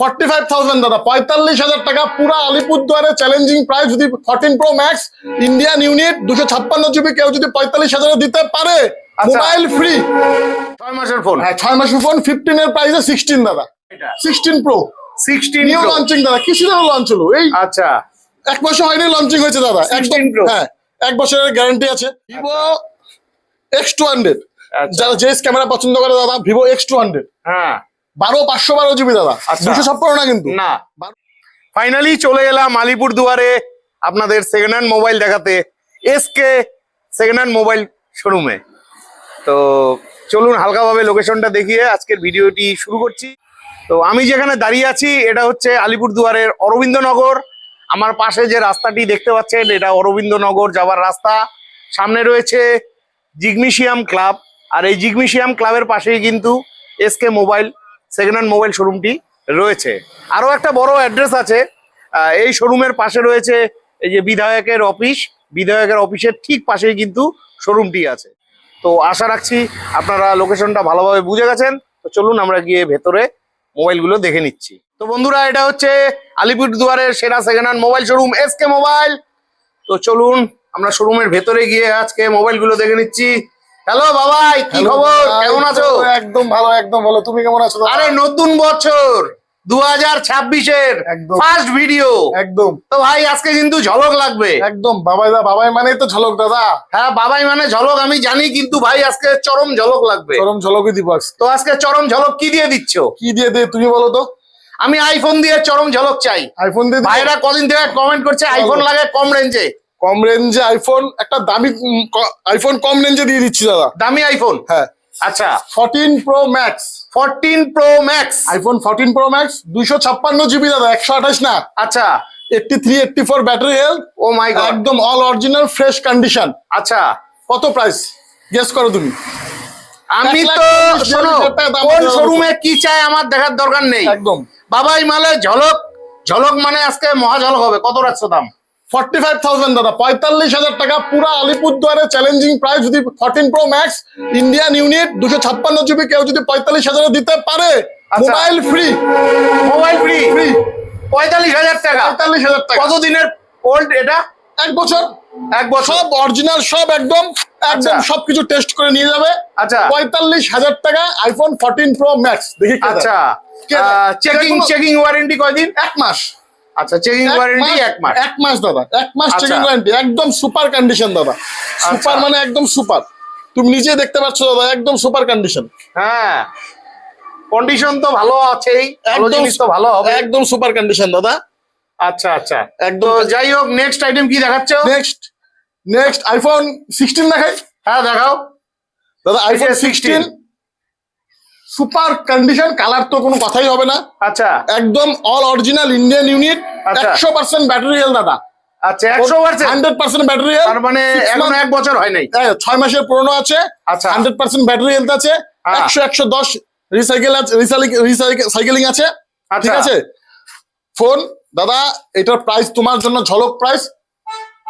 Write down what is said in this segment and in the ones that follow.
Forty five thousand দাদা। পঁয়তাল্লিশ হাজার টাকা পুরো আলিপুরদুয়ারে চ্যালেঞ্জিং প্রাইস যদি fourteen pro max Indian unit দুশো ছাপ্পান্ন জিবি কেউ যদি পঁয়তাল্লিশ হাজারে দিতে পারে আচ্ছা। মোবাইল ফ্রি ছয় মাসের ফোন হ্যাঁ ছয় মাসের ফোন ফিফটিন এর প্রাইসে সিক্সটিন দাদা। Sixteen pro sixteen new launching দাদা কি সিজনে লঞ্চ হলো? এই আচ্ছা। এক বছর হয়নি লঞ্চিং হয়েছে দাদা। 16 একদম হ্যাঁ এক বছরের গ্যারান্টি আছে। ভিভো এক্স টু হান্ড্রেড আচ্ছা। যারা জেস ক্যামেরা পছন্দ করে দাদা ভিভো এক্স টু হান্ড্রেড হ্যাঁ। বারো পাঁচশো বারো জিবি দাদা। আচ্ছা। দুশো ছাপ্পান্ন না কিন্তু? না। ফাইনালি চলে এলাম আলিপুর দুয়ারে আপনাদের সেকেন্ড হ্যান্ড মোবাইল দেখাতে। এসকে সেকেন্ড হ্যান্ড মোবাইল শোরুমে তো চলুন হালকাভাবে লোকেশনটা দেখিয়ে আজকের ভিডিওটি শুরু করছি। তো আমি যেখানে দাঁড়িয়ে আছি এটা হচ্ছে আলিপুর দুয়ারের অরবিন্দনগর। আমার পাশে যে রাস্তাটি দেখতে পাচ্ছেন এটা অরবিন্দনগর যাওয়ার রাস্তা। সামনে রয়েছে জিগমিশিয়াম ক্লাব। আর এই জিগমিশিয়াম ক্লাবের পাশেই কিন্তু SK mobile second hand mobile শোরুমটি রয়েছে। আরও একটা বড় অ্যাড্রেস আছে। এই শোরুমের পাশে রয়েছে এই যে বিধায়কের অফিস বিধায়কের অফিসের ঠিক পাশেই কিন্তু শোরুমটি আছে। তো আশা রাখছি আপনারা লোকেশনটা ভালোভাবে বুঝে গেছেন। তো চলুন আমরা গিয়ে ভেতরে মোবাইলগুলো দেখে নিচ্ছি। তো বন্ধুরা, এটা হচ্ছে আলিপুর দুয়ারের সেরা second hand mobile showroom SK mobile তো চলুন আমরা শোরুমের ভেতরে গিয়ে আজকে মোবাইলগুলো দেখে নিচ্ছি। হ্যালো বাবাই কি খবর? কেমন আছো? একদম ভালো একদম ভালো। তুমি কেমন আছো? আরে নতুন বছর দু হাজার ছাব্বিশের ফার্স্ট ভিডিও একদম। তো ভাই আজকে কিন্তু ঝলক লাগবে। একদম বাবাই দা বাবাই মানেই তো ঝলক দাদা। হ্যাঁ বাবাই মানে ঝলক আমি জানি কিন্তু ভাই আজকে চরম ঝলক লাগবে। চরম ঝলকই দিব তো আজকে চরম ঝলক কি দিয়ে দিচ্ছ? কি দিয়ে দে তুমি বলো তো। আমি আইফোন দিয়ে চরম ঝলক চাই। আইফোন দিয়ে ভাইরা কদিন থেকে কমেন্ট করছে আইফোন লাগে কম রেঞ্জে কম রেঞ্জে আইফোন একটা দামি আইফোন কম রেঞ্জে দিয়ে দিচ্ছি দাদা। দামি আইফোন হ্যাঁ। আচ্ছা। Fourteen pro max fourteen pro max iPhone fourteen pro max দুইশো ছাপ্পান্ন জিবি দাদা একশো আঠাশ না? আচ্ছা। Eighty three eighty four battery health oh my God একদম অল অরিজিনাল ফ্রেশ কন্ডিশন আচ্ছা। কত প্রাইস গেস করো তুমি। আমি তো শোনো কোন শোরুমে কি চাই আমার দেখার দরকার নেই। একদম। বাবাই মালে ঝলক। ঝলক মানে আজকে মহা ঝলক হবে। কত রাখছো দাম? ফর্টি ফাইভ থাউজেন্ড দাদা। পঁয়তাল্লিশ হাজার টাকা পুরো আলিপুরদুয়ারে চ্যালেঞ্জিং প্রাইস যদি fourteen pro max Indian unit দুশো ছাপ্পান্ন জিবি কেউ যদি পঁয়তাল্লিশ হাজারে দিতে পারে। Mobile free mobile free free পঁয়তাল্লিশ হাজার টাকা? পঁয়তাল্লিশ হাজার টাকা। কত দিনের ওল্ড এটা? এক বছর। এক বছর। সব অরিজিনাল সব একদম একদম আচ্ছা। সবকিছু টেস্ট করে নিয়ে যাবে। আচ্ছা। পঁয়তাল্লিশ হাজার টাকা আইফোন ফোরটিন প্রো ম্যাক্স দেখি আচ্ছা। চেকিং চেকিং ওয়ারেন্টি কয়দিন? এক মাস। আচ্ছা চেকিং ওয়ারেন্টি এক মাস। এক মাস দাদা এক মাস আচ্ছা। চেকিং ওয়ারেন্টি একদম সুপার কন্ডিশন দাদা। সুপার মানে একদম সুপার তুমি নিজে দেখতে পাচ্ছ দাদা একদম সুপার কন্ডিশন হ্যাঁ। কন্ডিশন তো ভালো আছেই একদম তো ভালো হবে। একদম সুপার কন্ডিশন দাদা। আচ্ছা আচ্ছা। একদম যাই হোক নেক্সট আইটেম কি দেখাচ্ছ? নেক্সট নেক্সট আইফোন সিক্সটিন দেখাই। হ্যাঁ দেখাও। দাদা iPhone 16 sixteen super condition colour তো কোনো কথাই হবে না। আচ্ছা। একদম অল অরিজিনাল ইন্ডিয়ান ইউনিট। একশো পার্সেন্ট ব্যাটারি হেল দাদা। আচ্ছা একশো হান্ড্রেড পার্সেন্ট ব্যাটারি হেল মানে এখন এক বছর হয় নাই। ছয় মাসের পুরনো আছে। আচ্ছা। হান্ড্রেড পার্সেন্ট ব্যাটারি হেলথ আছে। হ্যাঁ। একশো একশো দশ রিসাইকেল আছে রিসাইকেলিং আছে। আচ্ছা। ঠিক আছে? ফোন দাদা এটার প্রাইস তোমার জন্য ঝলক price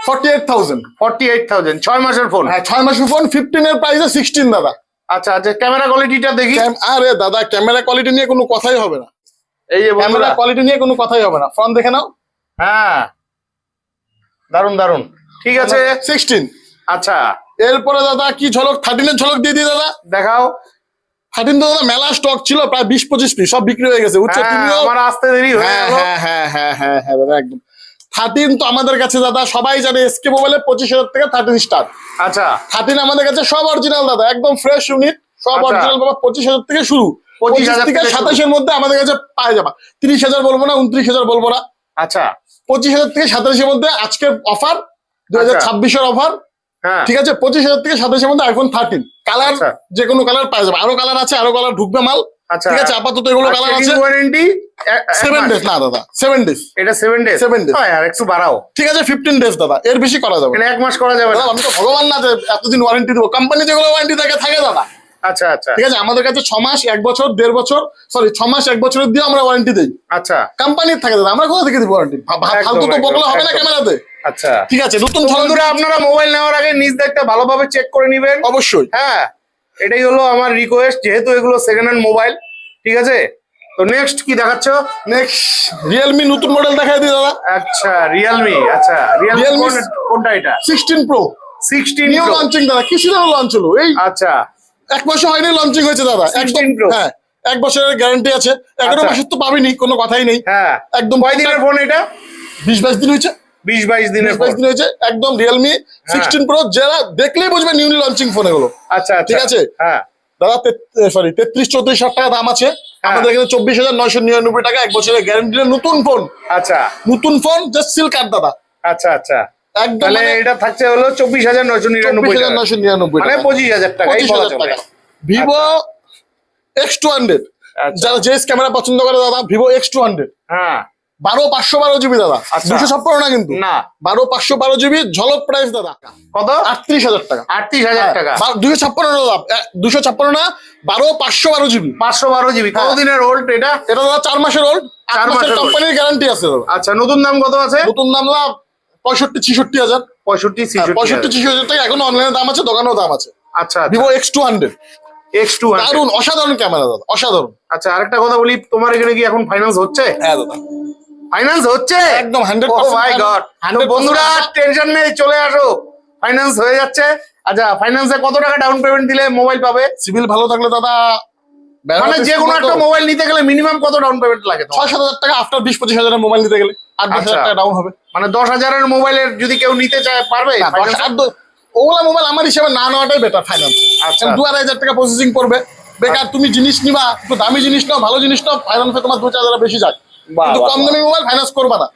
forty eight thousand forty eight thousand ছয় মাসের ফোন হ্যাঁ ছয় মাসের ফোন ফিফটিন এর প্রাইসে সিক্সটিন দাদা। আচ্ছা আচ্ছা ক্যামেরা কোয়ালিটিটা দেখি। আরে দাদা ক্যামেরা কোয়ালিটি নিয়ে কোনো কথাই হবে না। এই যে ক্যামেরা কোয়ালিটি নিয়ে কোনো কথাই হবে না। ফ্রন্ট দেখে নাও। হ্যাঁ। দারুণ দারুণ ঠিক আছে। সিক্সটিন আচ্ছা। এরপরে দাদা কি ঝলক? থার্টিনের ঝলক দিয়ে দিই দাদা। দেখাও। থার্টিন তো দাদা মেলা স্টক ছিল প্রায় বিশ পঁচিশ পিস সব বিক্রি হয়ে গেছে। হ্যাঁ, তুমিও আমার আসতে দেরি হয়ে হ্যাঁ হ্যাঁ হ্যাঁ হ্যাঁ হ্যাঁ হ্যাঁ দাদা একদম। থার্টিন তো আমাদের কাছে দাদা সবাই জানে এসকে মোবাইলে পঁচিশ হাজার থেকে থার্টিন স্টার আচ্ছা। থার্টিন আমাদের কাছে সব অরিজিনাল দাদা একদম ফ্রেশ ইউনিট সব আচ্ছা। অরিজিনাল বাবা পঁচিশ হাজার থেকে শুরু। পঁচিশ থেকে থেকে শুরু। সাতাশের মধ্যে আমাদের কাছে পাওয়া যাবে। তিরিশ হাজার বলব না উনত্রিশ হাজার বলব না। আচ্ছা। পঁচিশ হাজার থেকে সাতাশের মধ্যে আজকের অফার দু হাজার আচ্ছা। ছাব্বিশের অফার হ্যাঁ। ঠিক আছে পঁচিশ হাজার থেকে সাতাশের মধ্যে আইফোন থার্টিন কালার আচ্ছা। যে কোনো কালার পাওয়া যাবে। আরও কালার আছে আরও কালার ঢুকবে মাল। আচ্ছা ঠিক আছে আপাতত এগুলো কালার আছে। ওয়ারেন্টি সেভেন ডেজ না দাদা সেভেন ডেজ এটা সেভেন ডেজ Seven days। হ্যাঁ আর একটু বাড়াও। ঠিক আছে ফিফটিন ডেজ দাদা এর বেশি করা যাবে না। এক মাস করা যাবে না। আমি তো ভগবান না যে এতদিন ওয়ারেন্টি দেবো। কোম্পানি যেগুলো ওয়ারেন্টি থাকে থাকে দাদা। আচ্ছা আচ্ছা। ঠিক আছে আমাদের কাছে ছ মাস এক বছর দেড় বছর সরি ছ মাস এক বছরের দিয়ে আমরা ওয়ারেন্টি দিই। আচ্ছা। কোম্পানির থাকে দাদা আমরা কোথা থেকে দিব ওয়ারেন্টি ফালতু তো বকলে হবে না। ক্যামেরাতে। আচ্ছা। ঠিক আছে নতুন বন্ধুরা আপনারা মোবাইল নেওয়ার আগে নিজ দেখতে ভালোভাবে চেক করে নেবেন। অবশ্যই। হ্যাঁ। এটাই হলো আমার রিকোয়েস্ট যেহেতু এগুলো সেকেন্ড হ্যান্ড মোবাইল ঠিক আছে? তো নেক্সট কি দেখাচ্ছ? নেক্সট রিয়েলমি নতুন মডেল দেখাই দিই দাদা। আচ্ছা রিয়েলমি আচ্ছা রিয়েলমি কোনটা এটা? Sixteen pro sixteen new launching দাদা কি সিজনে লঞ্চ হলো? এই আচ্ছা। এক মাসও হয়নি লঞ্চিং হয়েছে দাদা 16 একদম Pro? হ্যাঁ এক বছরের গ্যারান্টি আছে। এগারো আচ্ছা। মাসের তো পাবিনি কোনো কথাই নেই। হ্যাঁ। একদম কয় দিনের ফোন এটা? বিশ বাইশ দিন হয়েছে। বিশ বাইশ দিনের বাইশ দিন হয়েছে একদম রিয়েলমি সিক্সটিন প্রো যারা দেখলেই বুঝবে নিউলি লঞ্চিং ফোন এগুলো। আচ্ছা আচ্ছা। ঠিক আছে? হ্যাঁ। দাদা সরি তেত্রিশ চৌত্রিশ হাজার টাকা দাম আছে। আমাদের এখানে চব্বিশ হাজার নয়শো নিরানব্বই টাকা এক বছরের গ্যারান্টি নতুন ফোন আচ্ছা। নতুন ফোন জাস্ট সিল কার্ড দাদা। আচ্ছা একদম তাহলে এটা থাকছে হলো চব্বিশ হাজার নয়শো নিরানব্বই নয়শো নিরানব্বই মানে পঁচিশ হাজার টাকা পঁচিশ হাজার টাকা। ভিভো এক্স টু হান্ড্রেড আচ্ছা। যারা জেস ক্যামেরা পছন্দ করে দাদা ভিভো এক্স টু হান্ড্রেড হ্যাঁ। বারো পাঁচশো বারো জিবি দাদা। আচ্ছা। দুশো ছাপ্পান্ন না কিন্তু? না। বারো পাঁচশো বারো জিবি ঝলক প্রাইস দাদা। কত? আটত্রিশ হাজার টাকা। আটত্রিশ হাজার হ্যাঁ, টাকা। দুশো ছাপ্পান্ন না দাদা? দুশো ছাপ্পান্ন না বারো পাঁচশো বারো জিবি। পাঁচশো বারো জিবি। হ্যাঁ। কতদিনের ওল্ড এটা? এটা দাদা চার মাসের ওল্ড চার মাসের কোম্পানির গ্যারান্টি আছে দাদা। আচ্ছা নতুন দাম কত আছে? নতুন দাম দাদা পঁয়ষট্টি ছিষট্টি হাজার। পঁয়ষট্টি হ্যাঁ, পঁয়ষট্টি ছিষট্টি হাজার টাকা এখন অনলাইনে দাম আছে দোকানেও দাম আছে। আচ্ছা Vivo X two hundred X two দারুণ অসাধারণ ক্যামেরা দাদা অসাধারণ। আচ্ছা আরেকটা কথা বলি তোমার এখানে কি এখন ফাইন্যান্স হচ্ছে? হ্যাঁ দাদা। ফাইন্যান্স হচ্ছে? একদম হান্ড্রেড ও মাই গড বন্ধুরা টেনশন নেই চলে আসো। ফাইন্যান্স হয়ে যাচ্ছে। আচ্ছা ফাইন্যান্সে কত টাকা ডাউন পেমেন্ট দিলে মোবাইল পাবে? সিভিল ভালো থাকলে দাদা মানে যে কোনো একটা মোবাইল নিতে গেলে মিনিমাম কত ডাউন পেমেন্ট লাগে? ছয় সাত হাজার টাকা আফটার বিশ পঁচিশ হাজারের মোবাইল নিতে গেলে আট দশ হাজার আচ্ছা। টাকা ডাউন হবে। মানে দশ হাজারের মোবাইলের যদি কেউ নিতে চায় পারবে? ওগুলা মোবাইল আমার হিসেবে না নেওয়াটাই বেটার ফাইন্যান্স আচ্ছা। দু আড়াই হাজার টাকা প্রসেসিং করবে। বেকার তুমি জিনিস নিবা একটু দামি জিনিস নাও ভালো জিনিস নাও ফাইন্যান্সে তোমার দু চার হাজার বেশি যায়। কিন্তু বাহ, কম দামি মোবাইল ফাইন্যান্স করবা না।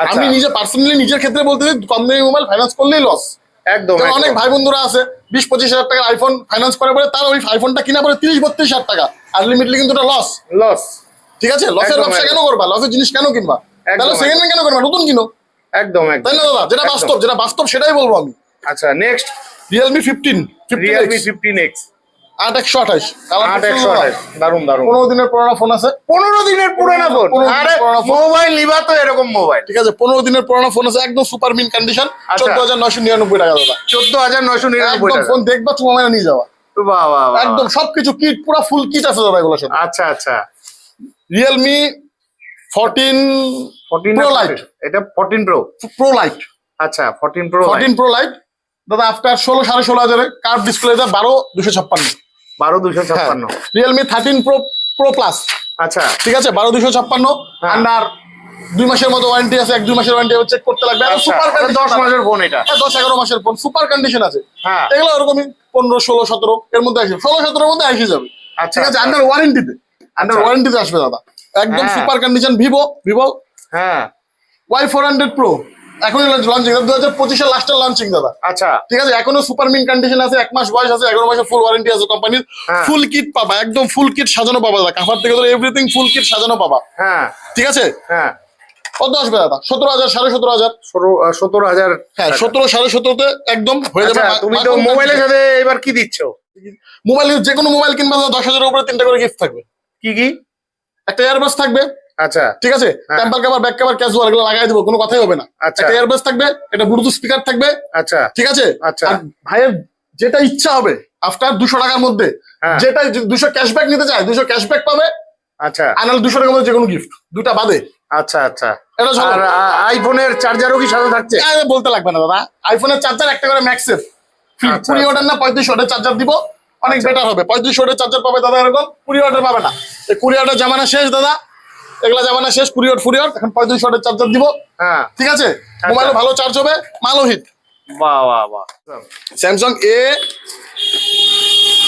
আচ্ছা। আমি নিজে পার্সোনালি নিজের ক্ষেত্রে বলতে চাই, কম দামি মোবাইল ফাইন্যান্স করলেই লস একদম অনেক ভাই বন্ধুরা আছে বিশ পঁচিশ হাজার টাকার আইফোন ফাইন্যান্স করার পরে তার ওই আইফোনটা কিনা পরে তিরিশ বত্রিশ হাজার টাকা। আনলিমিটলি কিন্তু এটা লস লস ঠিক আছে? লসের ব্যবসা কেন করবা? লসের জিনিস কেন কিনবা? তাহলে সেকেন্ড হ্যান্ড কেন করবা? নতুন কিনো। একদম একদম। তাই না দাদা? যেটা বাস্তব যেটা বাস্তব সেটাই বলব আমি। আচ্ছা next Realme fifteen Realme fifteen X আট একশো আঠাশ। আট একশো আঠাশ। দারুণ দারুণ পনেরো দিনের পুরোনো ফোন আছে? পনেরো দিনের পুরানো ফোন। পনেরো আরে মোবাইল নিবা তো এরকম মোবাইল। ঠিক আছে পনেরো দিনের পুরোনো ফোন আছে একদম সুপার মিন কন্ডিশন আচ্ছা। চোদ্দ হাজার নয়শো নিরানব্বই টাকা দাদা। চোদ্দ হাজার নয়শো নিরানব্বই টাকা। ফোন দেখবা তোমার মানে নিয়ে যাওয়া। একদম সবকিছু কিট পুরো ফুল কিট আছে দাদা এগুলো সব আচ্ছা আচ্ছা। Realme fourteen fourteen Pro Lite। এটা ফোরটিন প্রো প্রো লাইট আচ্ছা fourteen pro fourteen pro lite দাদা আফটার ষোলো সাড়ে ষোলো হাজারে কার্ভ ডিসপ্লে বারো দুশো ছাপ্পান্ন। বারো দুশো ছাপ্পান্ন। Realme thirteen pro pro plus আচ্ছা। ঠিক আছে? বারো দুশো ছাপ্পান্ন। হ্যাঁ। আন্ডার দুই মাসের মতো ওয়ারেন্টি আছে এক দুই মাসের ওয়ারেন্টি চেক করতে লাগবে। আচ্ছা সুপার এটা দশ মাসের ফোন এটা। দশ এগারো মাসের ফোন সুপার কন্ডিশন আছে। হ্যাঁ। এগুলো ওরকমই পনেরো ষোলো সতেরো এর মধ্যে আসবে ষোলো সতেরোর মধ্যে আসে যাবে। আচ্ছা ঠিক আছে? আচ্ছা। আন্ডার ওয়ারেন্টিতে আন্ডার আচ্ছা। ওয়ারেন্টিতে আসবে দাদা। একদম হ্যাঁ। সুপার কন্ডিশন ভিভো ভিভো হ্যাঁ। ওয়াই ফোর হান্ড্রেড প্রো এখনই লঞ্চিং দু হাজার পঁচিশের লাস্টের লঞ্চিং দাদা। আচ্ছা। ঠিক আছে এখনও সুপার মিন কন্ডিশন আছে এক মাস বয়স আছে এগারো মাসের ফুল ওয়ারেন্টি আছে কোম্পানির। ফুল কিট পাবা একদম ফুল কিট সাজানো পাবা দাদা। কাফার থেকে ধরে এভরিথিং ফুল কিট সাজানো পাবা। হ্যাঁ। ঠিক আছে হ্যাঁ। কত আসবে দাদা? সতেরো হাজার সাড়ে সতেরো হাজার। সতেরো হাজার হ্যাঁ সতেরো সাড়ে সতেরোতে একদম হয়ে যাবে আচ্ছা, তুমি তো মোবাইলের সাথে এবার কি দিচ্ছ? মোবাইল যে কোনো মোবাইল কিনবে দশ হাজারের উপরে তিনটা করে গিফট থাকবে। কি কি? একটা এয়ারবাস থাকবে। আচ্ছা। ঠিক আছে। Temper cover back cover casual এগুলো লাগাই দেবো কোনো কথাই হবে না। আচ্ছা। এয়ারবাস থাকবে ব্লুটুথ স্পিকার থাকবে। আচ্ছা। ঠিক আছে? আচ্ছা। আর ভাইয়ের যেটা ইচ্ছা হবে আফটার দুশো টাকার মধ্যে হ্যাঁ। যেটা দুশো ক্যাশব্যাক নিতে চায় দুশো ক্যাশব্যাক পাবে। আচ্ছা। আনাল দুশো টাকার মধ্যে যে কোনো গিফট দুটা বাদে। আচ্ছা আচ্ছা। এটা আর আইফোনের চার্জারও কি সাথে থাকছে? আরে বলতে লাগবে না দাদা। আইফোনের চার্জার একটা করে ম্যাক্সের আচ্ছা, কুড়ি আচ্ছা। না পঁয়ত্রিশ চার্জার দিব। অনেক বেটার হবে। পঁয়ত্রিশ চার্জার পাবে দাদা এরকম। কুড়ি ওয়াটের পাবে না। কুড়ি ওয়াটের জামানা শেষ দাদা। এগুলা জামানা শেষ কুড়ি ফুড়ি ওয়াট এখন পঁয়ত্রিশ ওয়াটের চার্জার দিব। হ্যাঁ। ঠিক আছে? মোবাইলে ভালো চার্জ হবে মালও হিট বাহ বাহ বাহ। Samsung A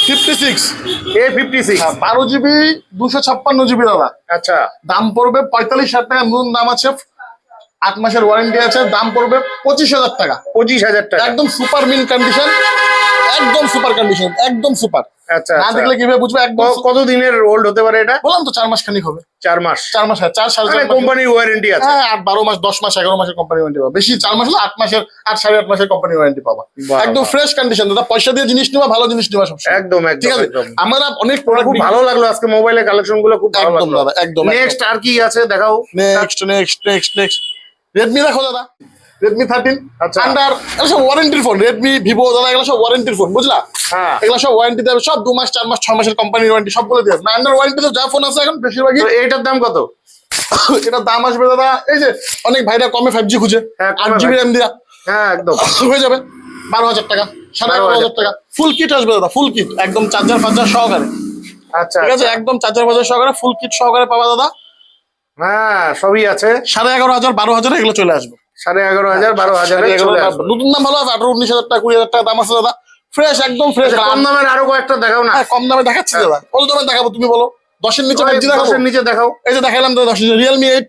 fifty six A fifty six বারো জিবি দুশো ছাপ্পান্ন জিবি দাদা। আচ্ছা। দাম পড়বে পঁয়তাল্লিশ হাজার টাকা নতুন দাম আছে। আট মাসের ওয়ারেন্টি আছে দাম পড়বে পঁচিশ হাজার টাকা। পঁচিশ হাজার টাকা। একদম সুপার মিন কন্ডিশন একদম সুপার কন্ডিশন একদম সুপার আচ্ছা না আচ্ছা। দেখলে কীভাবে বুঝবে? একদম কত দিনের ওল্ড হতে পারে এটা? বললাম তো চার মাস খানিক হবে। চার মাস। চার মাস হ্যাঁ চার সাড়ে চার কোম্পানির ওয়ারেন্টি আছে। হ্যাঁ আট বারো মাস দশ মাস এগারো মাসের কোম্পানি ওয়ারেন্টি পাবা। বেশি চার মাস হলে আট মাসের আট সাড়ে আট মাসের কোম্পানি ওয়ারেন্টি পাবা। একদম ফ্রেশ কন্ডিশন দাদা পয়সা দিয়ে জিনিস নেওয়া ভালো জিনিস নেওয়া সবসময়। একদম ঠিক আছে? আমরা অনেক প্রোডাক্ট খুব ভালো লাগল আজকে মোবাইলের কালেকশনগুলো খুব ভালো লাগল। দাদা একদম নেক্সট আর কি আছে দেখাও? Next next next next Redmi দেখো দাদা। রেডমি থার্টিন আচ্ছা। আন্ডার সব ওয়ারেন্টির ফোন রেডমি ভিভো দাদা এগুলো সব ওয়ারেন্টির ফোন বুঝলা? হ্যাঁ। এগুলো সব ওয়ারেন্টি দেবে সব দু মাস চার মাস ছ মাসের কোম্পানির ওয়ারেন্টি সবগুলো দিয়ে আসবে। আন্ডার ওয়ারেন্টি তো যা ফোন আছে এখন বেশিরভাগই। এইটার দাম কত? এটার দাম আসবে দাদা এই যে অনেক ভাইরা কমে ফাইভ জি খুঁজে হ্যাঁ, আট জিবি র্যাম দিয়া। হ্যাঁ একদম। হয়ে যাবে বারো হাজার টাকা সাড়ে এগারো হাজার টাকা। ফুল কিট আসবে দাদা ফুল কিট একদম চার্জার ফার্জার সহকারে। আচ্ছা ঠিক আছে? একদম চার্জার ফার্জার সহকারে ফুল কিট সহকারে পাবা দাদা। হ্যাঁ সবই আছে। সাড়ে এগারো হাজার বারো হাজার এগুলো চলে আসবে। সাড়ে এগারো হাজার বারো হাজারে সাড়ে হাজার। নতুন দাম ভালো আছে আঠারো উনিশ হাজার টাকা কুড়ি হাজার টাকা দাম আছে দাদা। ফ্রেশ একদম ফ্রেশ আচ্ছা, কম দামের আরও কয়েকটা দেখাও না। কম দামে দেখাচ্ছি দাদা। কত দামে দেখাবো তুমি বলো? দশের নিচে ফাইভ জি দশের নিচে দেখাও। এই যে দেখালাম দাদা দশ রিয়েলমি এইট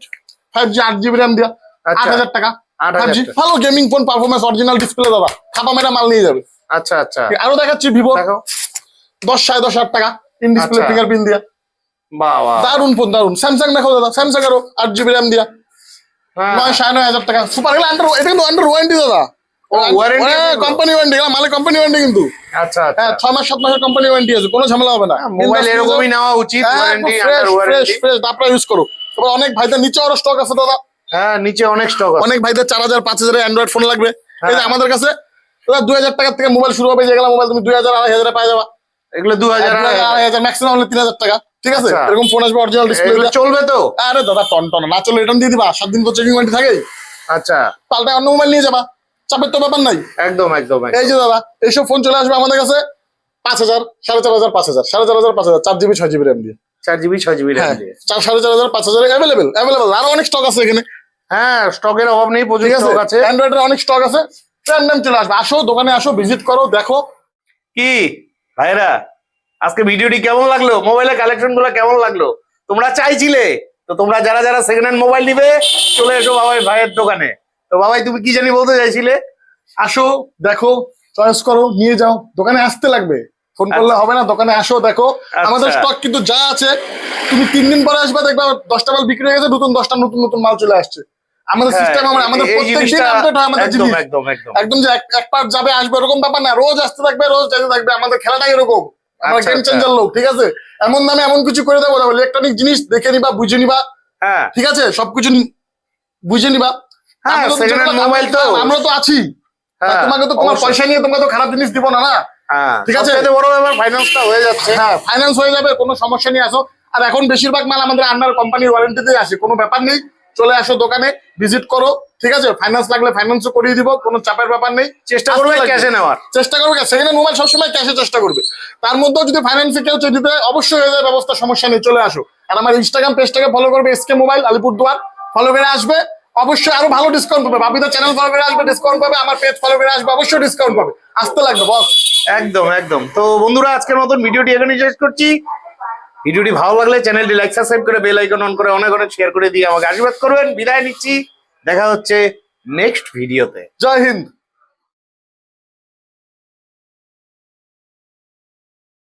ফাইভ জি আট জিবি র্যাম দিয়া। আচ্ছা। আট হাজার টাকা। ফাইভ জি ভালো gaming phone performance original display দাদা। খাপা মেরা মাল নিয়ে যাবে। আচ্ছা আচ্ছা। আরও দেখাচ্ছি ভিভো দশ সাড়ে দশ হাজার টাকা। In display. ফিঙ্গারপ্রিন্ট দিয়া। দারুণ ফোন দারুণ স্যামসাং দেখো দাদা। স্যামসাং আরও আট জিবি র্যাম দিয়া। হ্যাঁ। নয় সাড়ে নয় হাজার টাকা। সুপার এগুলো আন্ডার এটা কিন্তু আন্ডার ওয়ারেন্টি দাদা? কোম্পানি ওয়ারেন্টি কোম্পানি ওয়ারেন্টি কিন্তু। আচ্ছা আচ্ছা। হ্যাঁ ছয় মাস সাত মাসের কোম্পানি ওয়ারেন্টি আছে কোনো ঝামেলা হবে না। মোবাইল এরকমই নেওয়া উচিত ওয়ারেন্টি আন্ডার ওয়ারেন্টি ফ্রেশ আপনারা ইউজ করো। তারপর অনেক ভাইদের নিচে আরও স্টক আছে দাদা। হ্যাঁ নিচে অনেক স্টক আছে। অনেক ভাইদের চার হাজার পাঁচ হাজার অ্যান্ড্রয়েড ফোন লাগবে। এই যে হ্যাঁ। আমাদের কাছে দুই হাজার টাকা থেকে মোবাইল শুরু হবে যেগুলো মোবাইল তুমি দুই হাজার আড়াই হাজারে পাই যাবা। এগুলো দু হাজার, আড়াই হাজার। ম্যাক্সিমাম হলে তিন হাজার টাকা। ঠিক আছে? আচ্ছা। এরকম ফোন আসবে অরিজিনাল ডিসপ্লে চলবে তো? আরে দাদা টন টন না চলে রিটার্ন দিয়ে দিবা। সাত দিন তো চেকিং ওয়ারেন্টি থাকেই। আচ্ছা। পাল্টা অন্য মোবাইল নিয়ে যাবা। চাপের তো ব্যাপার নাই। একদম একদম। এই যে দাদা এইসব ফোন চলে আসবে আমাদের কাছে পাঁচ হাজার সাড়ে চার হাজার পাঁচ হাজার সাড়ে চার হাজার পাঁচ হাজার চার জিবি ছয় জিবি র্যাম দিয়ে। চার জিবি ছয় জিবি র্যাম দিয়ে। চার সাড়ে চার হাজার পাঁচ হাজার অ্যাভেলেবেল অ্যাভেলেবেল আরও অনেক স্টক আছে এখানে। হ্যাঁ স্টকের অভাব নেই প্রচুর স্টক আছে? অ্যান্ড্রয়েডের অনেক স্টক আছে। র্যান্ডম চলে আসবে। আসো দোকানে আসো ভিজিট করো দেখো। কি? ভাইরা আজকে ভিডিওটি কেমন লাগল? মোবাইলের কালেকশনগুলো কেমন লাগল? তোমরা চাইছিলে? তো তোমরা যারা যারা সেকেন্ড হ্যান্ড মোবাইল নিবে চলে এসো বাবাই ভাইয়ের দোকানে। তো বাবাই তুমি কি জানি বলতে চাইছিলে? আসো দেখো চয়েস করো নিয়ে যাও। দোকানে আসতে লাগবে। ফোন করলে হবে না দোকানে আসো দেখো। আচ্ছা। আমাদের স্টক কিন্তু যা আছে তুমি তিন দিন পরে আসবে দেখবে দশটা মাল বিক্রি হয়ে গেছে নতুন দশটা নতুন নতুন মাল চলে আসছে। আমাদের হ্যাঁ, সিস্টেম আমরা আমাদের এই প্রত্যেক দিন জিনিসটা আপডেট হয় আমাদের একদম জিনিস। একদম যে এক পার্ট যাবে আসবে এরকম ব্যাপার না। রোজ আসতে থাকবে রোজ যেতে থাকবে আমাদের খেলাটাই এরকম। আমরা গেম আচ্ছা। চেঞ্জার লোক ঠিক আছে? এমন নামে এমন কিছু করে দেবো ইলেকট্রনিক জিনিস দেখে নিবা বুঝে নিবা। হ্যাঁ। ঠিক আছে? সবকিছু বুঝে নিবা। হ্যাঁ, আমরা তো। আমরা তো আছি। হ্যাঁ, তোমাকে তো তোমার পয়সা নিয়ে তোমাকে তো খারাপ জিনিস দিব না না? হ্যাঁ ঠিক আছে। আছে বড় ব্যাপার ফাইন্যান্সটা হয়ে যাচ্ছে। হ্যাঁ ফাইন্যান্স হয়ে যাবে কোনো সমস্যা নিয়ে আসো। আর এখন বেশিরভাগ মাল আমাদের আন্ডার কোম্পানির ওয়ারেন্টিতে আসে কোনো ব্যাপার নেই। চলে আসো দোকানে ভিজিট করো ঠিক আছে? ফাইন্যান্স লাগলে ফাইন্যান্সও করিয়ে দিব কোনো চাপের ব্যাপার নেই। চেষ্টা করবে ক্যাশে নেওয়ার। চেষ্টা করবে সেকেন্ড হ্যান্ড মোবাইল সবসময় ক্যাশে চেষ্টা করবে। তার মধ্যেও যদি ফাইন্যান্সে কেউ চেয়ে দিতে অবশ্যই হয়ে যায় ব্যবস্থা সমস্যা নেই চলে আসো। আর আমার ইনস্টাগ্রাম পেজটাকে ফলো করবে এসকে মোবাইল আলিপুরদুয়ার। ফলো করে আসবে। অবশ্যই আরও ভালো ডিসকাউন্ট পাবে। বাপিদা চ্যানেল ফলো করে আসবে ডিসকাউন্ট পাবে। আমার পেজ ফলো করে আসবে অবশ্যই ডিসকাউন্ট পাবে। আসতে লাগবে বস একদম একদম। তো বন্ধুরা আজকের মতন ভিডিওটি এখানে শেষ করছি। ভিডিওটি ভালো লাগলে চ্যানেলটি লাইক সাবস্ক্রাইব করে বেল আইকন অন করে অনেক অনেক শেয়ার করে দিয়ে আমাকে আশীর্বাদ করবেন। বিদায় নিচ্ছি। দেখা হচ্ছে নেক্সট ভিডিওতে জয় হিন্দ।